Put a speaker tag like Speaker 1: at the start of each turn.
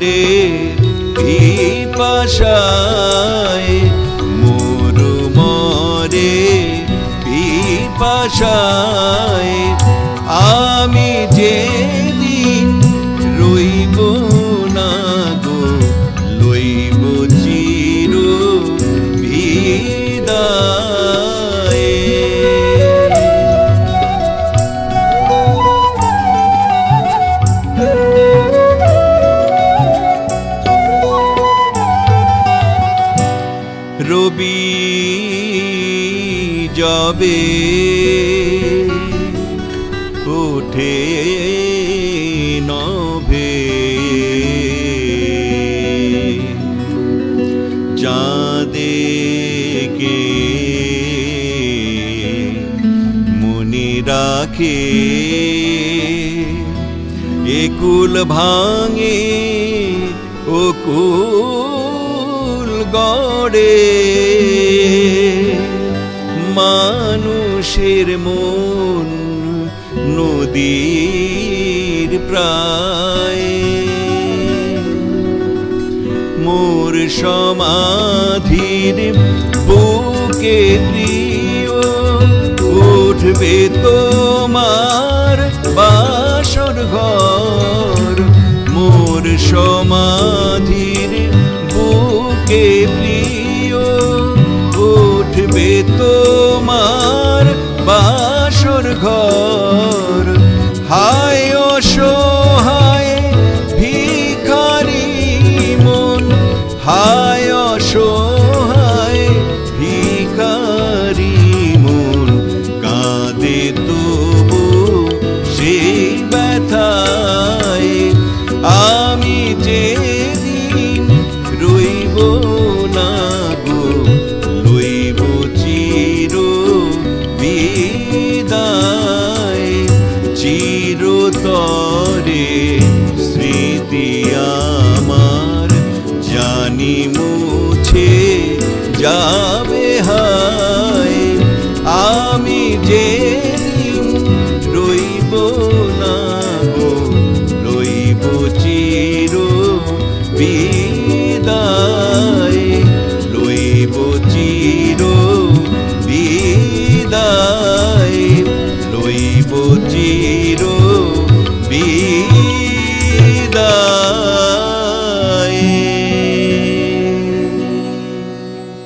Speaker 1: মরে পিপাসায় মরু মরে পিপাসায় আমি যেদিন রইব না গো লইব চির বিদায় রবি যাবে উঠে নভে। চাঁদেকে মুনি রাখে একুল ভাঙে ও কুল গড়ে। মানুষের মন নদীর প্রায়। মোর সমাধির বুকে প্রিয় উঠবে তোমার বাসর ঘর। মোর সমাধির বুকে প্রিয় উঠবে তো ঘর হায় ভিখারি মন হায় করে স্মৃতি আমার। জানি মুছে যাবে হায়। আমি যে রইব না গো, রইব চির বি